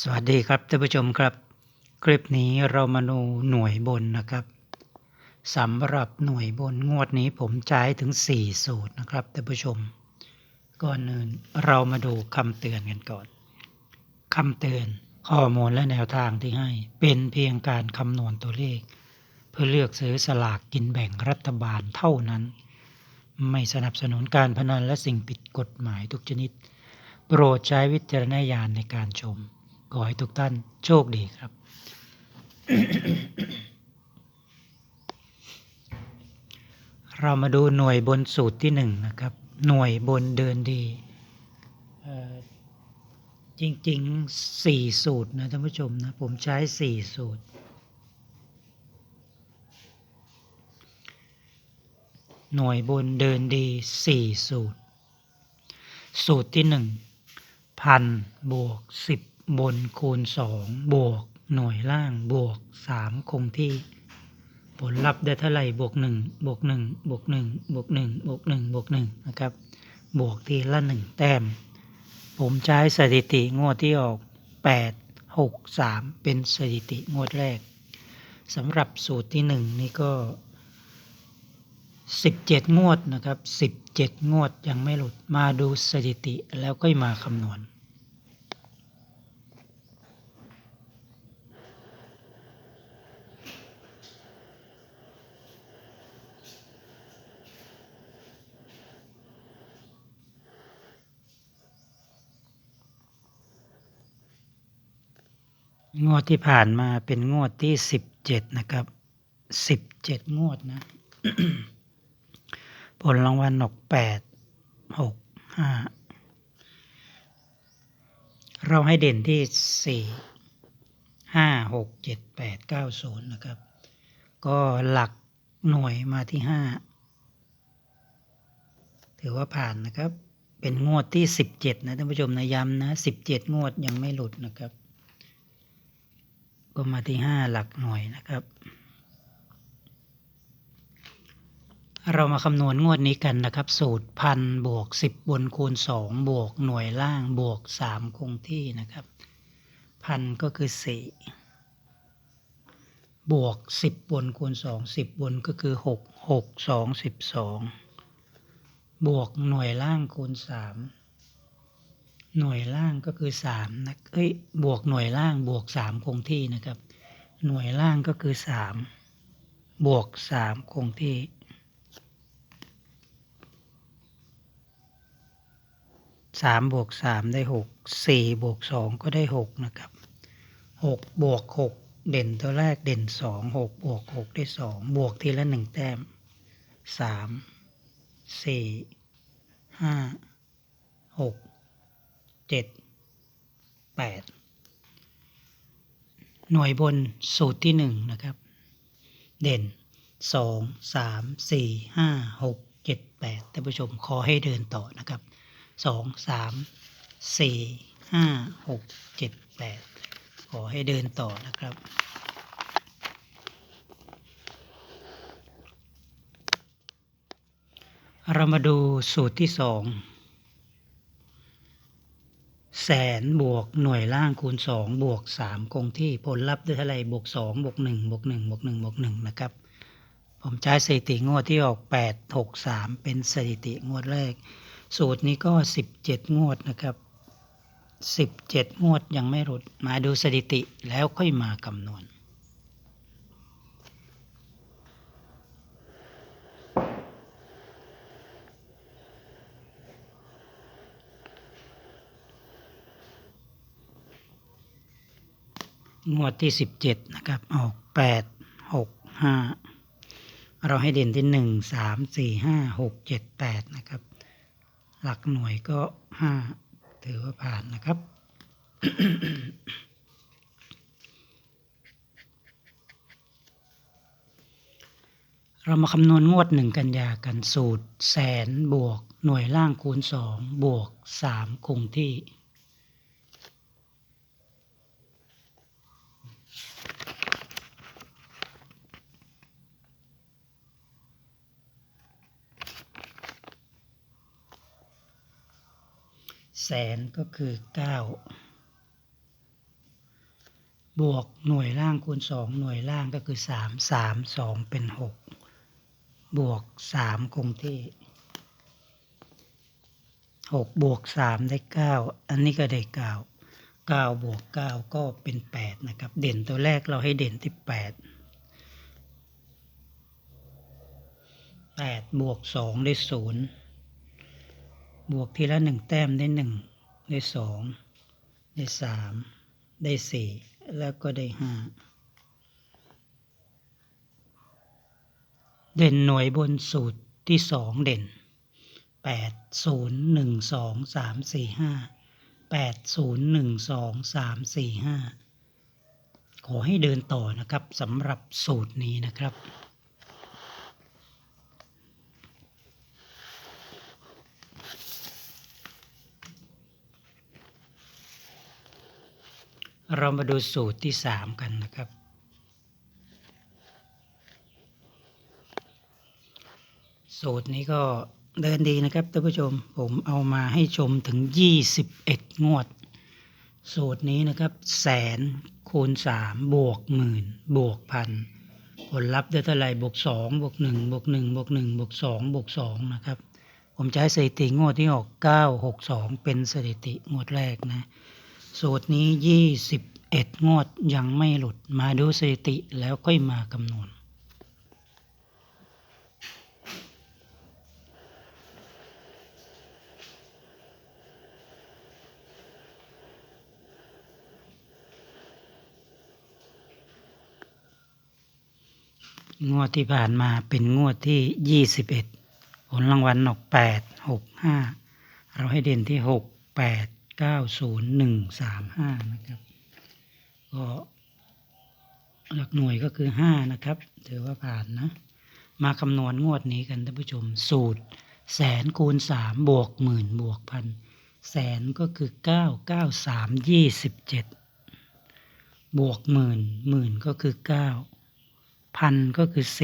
สวัสดีครับท่านผู้ชมครับ คลิปนี้เรามาดูหน่วยบนนะครับสำหรับหน่วยบนงวดนี้ผมใช้ถึง 4 สูตรนะครับท่านผู้ชม ก่อนอื่นเรามาดูคำเตือนกันก่อนคำเตือนข้อมูลและแนวทางที่ให้ เป็นเพียงการคำนวณตัวเลข เพื่อเลือกซื้อสลากกินแบ่งรัฐบาลเท่านั้น ไม่สนับสนุนการพนันและสิ่งผิดกฎหมายทุกชนิด โปรดใช้วิจารณญาณในการชม ขอให้ทุกท่านโชคดีครับ เรามาดูหน่วยบนสูตรที่หนึ่งนะครับ หน่วยบนเดินดี จริงๆสี่สูตรนะท่านผู้ชมนะ ผมใช้สี่สูตร หน่วยบนเดินดีสี่สูตร สูตรที่หนึ่งพันบวกสิบ บนคูณสองบวก หน่วยล่างบวกสามคงที่ ผลลัพธ์ได้เท่าไหร่บวกหนึ่งบวกหนึ่งบวกหนึ่งบวกหนึ่งบวกหนึ่งบวกหนึ่งนะครับ บวกทีละหนึ่งแต้ม ผมใช้สถิติงวดที่ออกแปดหกสามเป็นสถิติงวดแรกสำหรับสูตรที่หนึ่งนี่ก็สิบเจ็ดงวดนะครับสิบเจ็ดงวดยังไม่หลุดมาดูสถิติแล้วก็มาคำนวณ งวดที่ผ่านมาเป็นงวดที่สิบเจ็ดนะครับสิบเจ็ดงวดนะ ผลรางวัลออกแปดหกห้าเราให้เด่นที่สี่ห้าหกเจ็ดแปดเก้าศูนย์นะครับ ก็หลักหน่วยมาที่ห้าถือว่าผ่านนะครับ เป็นงวดที่สิบเจ็ดนะท่านผู้ชมนะย้ำนะสิบเจ็ดงวดยังไม่หลุดนะครับ ก็มาที่ห้าหลักหน่วยนะครับ เรามาคำนวณงวดนี้กันนะครับ สูตรพันบวกสิบบนคูณสองบวกหน่วยล่างบวกสามคงที่นะครับพันก็คือสี่บวกสิบบนคูณสองสิบบนก็คือหกหกสองสิบสองบวกหน่วยล่างคูณสาม หน่วยล่างก็คือสามนะเอ้ยบวกหน่วยล่างบวกสามคงที่นะครับ หน่วยล่างก็คือสามบวกสามคงที่สามบวกสามได้หกสี่บวกสองก็ได้หกนะครับหกบวกหกเด่นตัวแรกเด่นสองหกบวกหกได้สองบวกทีละหนึ่งแต้มสามสี่ห้าหก เจ็ดแปดหน่วยบนสูตรที่หนึ่งนะครับ เด่นสองสามสี่ห้าหกเจ็ดแปดท่านผู้ชมขอให้เดินต่อนะครับสองสามสี่ห้าหกเจ็ดแปดขอให้เดินต่อนะครับเรามาดูสูตรที่สอง แสนบวกหน่วยล่างคูณสองบวกสามคงที่ผลลัพธ์ได้เท่าไรบวกสองบวกหนึ่งบวกหนึ่งบวกหนึ่งบวกหนึ่งนะครับ ผมใช้สถิติงวดที่ออกแปดหกสามเป็นสถิติงวดแรก สูตรนี้ก็สิบเจ็ดงวดนะครับสิบเจ็ดงวดยังไม่หลุดมาดูสถิติแล้วค่อยมาคำนวณ งวดที่สิบเจ็ดนะครับ ออกแปดหกห้าเราให้เด่นที่หนึ่งสามสี่ห้าหกเจ็ดแปดนะครับ หลักหน่วยก็ห้าถือว่าผ่านนะครับ เรามาคำนวณงวดหนึ่งกันยากันสูตร แสนบวกหน่วยล่างคูณสองบวกสามคงที่ แสนก็คือเก้าบวกหน่วยล่างคูณสองหน่วยล่างก็คือสามสามสองเป็นหกบวกสามคงที่หกบวกสามได้เก้าอันนี้ก็ได้เก้าเก้าบวกเก้าก็เป็นแปดนะครับ เด่นตัวแรกเราให้เด่นที่แปดแปดบวกสองได้ศูนย์ บวกทีละหนึ่งแต้มได้หนึ่งได้สองได้สามได้สี่แล้วก็ได้ห้าเด่นหน่วยบนสูตรที่สองเด่นแปดศูนย์หนึ่งสองสามสี่ห้าแปดศูนย์หนึ่งสองสามสี่ห้าขอให้เดินต่อนะครับสำหรับสูตรนี้นะครับ เรามาดูสูตรที่สามกันนะครับ สูตรนี้ก็เดินดีนะครับท่านผู้ชมผมเอามาให้ชมถึง 21 งวด สูตรนี้นะครับ แสนคูณ 3 บวกหมื่นบวกพันผลลัพธ์ได้เท่าไหร่บวก2บวก1บวก1บวก1บวก2บวก2นะครับ ผมใช้สถิติงวดที่ออก962 เป็นสถิติงวดแรกนะ สูตรนี้ 21 งวดยังไม่หลุดมาดูสถิติแล้วค่อยมาคำนวณงวดที่ผ่านมาเป็นงวดที่ 21 ผลรางวัลออก 8 6 5 เราให้เด่นที่ 6 8 9 0 1 3 5 นะครับ ก็หลักหน่วยก็คือ 5 นะครับ ถือว่าผ่านนะ มาคำนวณงวดนี้กันท่านผู้ชม สูตรแสนคูณ 3 บวกหมื่นบวกพัน แสนก็คือ 9 9 3 27บวกหมื่นหมื่นก็คือ9พันก็คือ4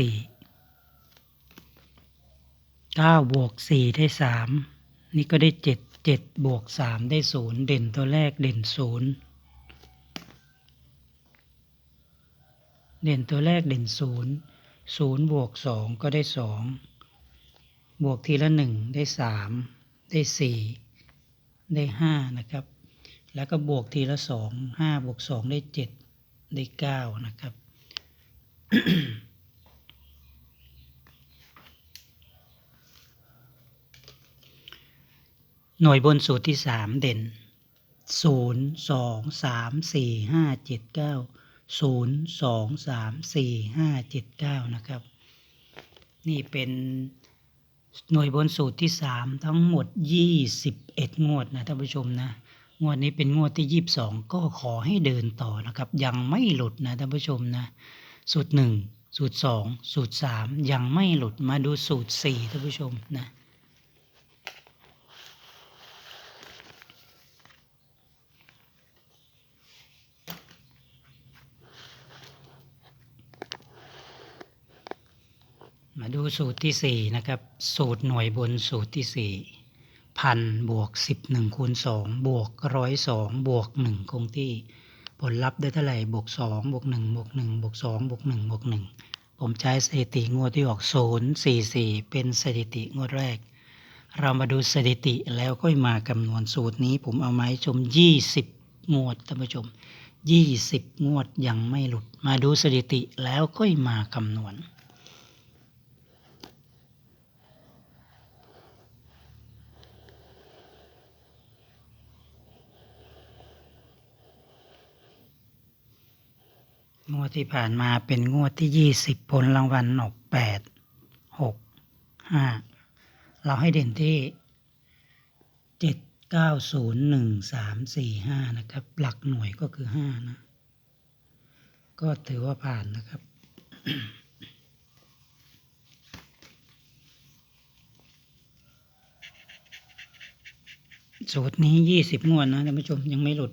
9บวก4ได้3นี่ก็ได้7 7บวก3ได้ 0 เด่นตัวแรกเด่น 0 เด่นตัวแรกเด่น 0 0บวก2ก็ได้ 2 บวกทีละ 1 ได้ 3 ได้ 4 ได้ 5 นะครับ แล้วก็บวกทีละ 2 5บวก2ได้ 7 ได้ 9 นะครับ หน่วยบนสูตรที่สามเด่นศูนย์สองสามสี่ห้าเจ็ดเก้าศูนย์สองสามสี่ห้าเจ็ดเก้านะครับ นี่เป็นหน่วยบนสูตรที่สามทั้งหมดยี่สิบเอ็ดงวดนะท่านผู้ชมนะงวดนี้เป็นงวดที่ยี่สิบสองก็ขอให้เดินต่อนะครับ ยังไม่หลุดนะท่านผู้ชมนะ สูตรหนึ่งสูตรสองสูตรสามยังไม่หลุดมาดูสูตรสี่ท่านผู้ชมนะ สูตรที่สี่นะครับ สูตรหน่วยบนสูตรที่สี่พันบวกสิบหนึ่งคูณสองบวกร้อยสองบวกหนึ่งคงที่ ผลลัพธ์ได้เท่าไหร่บวกสองบวกหนึ่งบวกหนึ่งบวกสองบวกหนึ่งบวกหนึ่งผมใช้สถิติงวดที่ออกศูนย์สี่สี่เป็นสถิติงวดแรก เรามาดูสถิติแล้วก็มาคำนวณสูตรนี้ ผมเอามาให้ชมยี่สิบงวดท่านผู้ชมยี่สิบงวดยังไม่หลุด มาดูสถิติแล้วก็มาคำนวณ งวดที่ผ่านมาเป็นงวดที่ยี่สิบผลรางวัลออกแปดหกห้าเราให้เด่นที่เจ็ดเก้าศูนย์หนึ่งสามสี่ห้านะครับ หลักหน่วยก็คือห้านะ ก็ถือว่าผ่านนะครับ สูตรนี้ยี่สิบงวดนะท่านผู้ชมยังไม่หลุด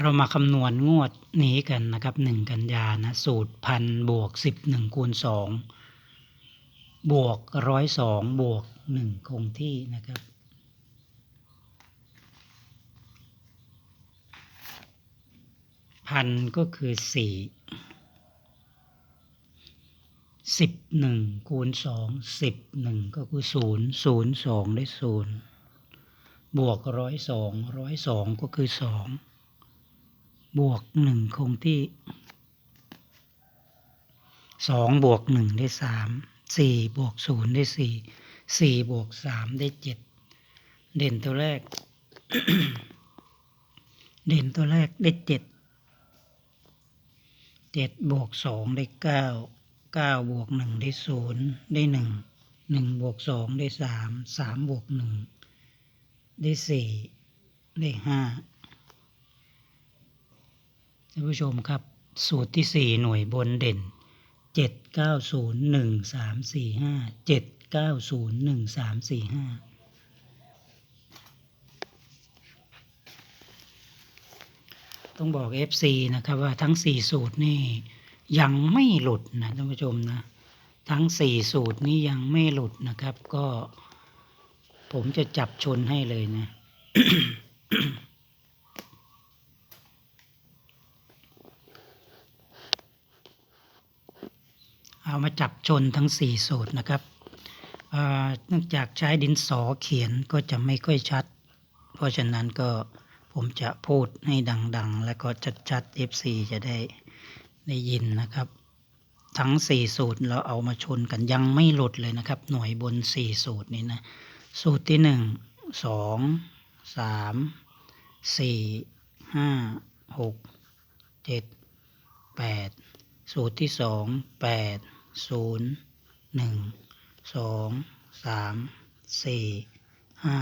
เรามาคำนวณงวดนี้กันนะครับหนึ่งกันยานะสูตรพันบวกสิบหนึ่งคูณสองบวกร้อยสองบวกหนึ่งคงที่นะครับพันก็คือสี่สิบหนึ่งคูณสองสิบหนึ่งก็คือศูนย์ศูนย์สองได้ศูนย์ บวกร้อยสองร้อยสองก็คือสองบวกหนึ่งคงที่สองบวกหนึ่งได้สามสี่บวกศูนย์ได้สี่สี่บวกสามได้เจ็ดเด่นตัวแรก เด่นตัวแรกได้เจ็ดเจ็ดบวกสองได้เก้าเก้าบวกหนึ่งได้ศูนย์ได้หนึ่งหนึ่งบวกสองได้สามสามบวกหนึ่ง ได้สี่ได้ห้าท่านผู้ชมครับ สูตรที่สี่หน่วยบนเด่นเจ็ดเก้าศูนย์หนึ่งสามสี่ห้าเจ็ดเก้าศูนย์หนึ่งสามสี่ห้าต้องบอก FC นะครับว่าทั้ง 4 สูตรนี่ยังไม่หลุดนะท่านผู้ชมนะ ทั้ง 4 สูตรนี้ยังไม่หลุดนะครับก็ ผมจะจับชนให้เลยนะ เอามาจับชนทั้ง4สูตรนะครับเอ่อเนื่องจากใช้ดินสอเขียนก็จะไม่ค่อยชัด เพราะฉะนั้นก็ผมจะพูดให้ดัง ๆ แล้วก็ชัดๆ FC จะได้ได้ยินนะครับ ทั้ง 4 สูตรเราเอามาชนกันยังไม่หลุดเลยนะครับ หน่วยบน 4 สูตรนี้นะ สูตรที่หนึ่งสองสามสี่ห้าหกเจ็ดแปดสูตรที่สองแปดศูนย์หนึ่งสองสามสี่ห้า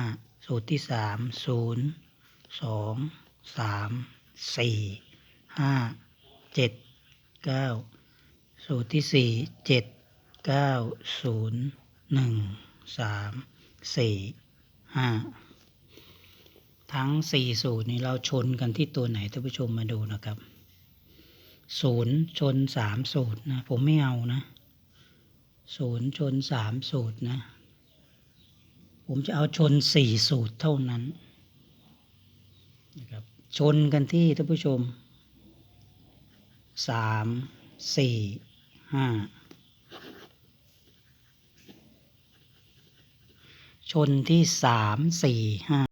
สูตรที่สามศูนย์สองสามสี่ห้าเจ็ดเก้าสูตรที่สี่เจ็ดเก้าศูนย์หนึ่งสาม สี่ห้าทั้งสี่สูตรนี้เราชนกันที่ตัวไหนท่านผู้ชมมาดูนะครับศูนย์ชนสามสูตรนะ ผมไม่เอานะศูนย์ชนสามสูตรนะ ผมจะเอาชนสี่สูตรเท่านั้นนะครับชนกันที่ท่านผู้ชมสามสี่ห้า ชนที่สามสี่ห้า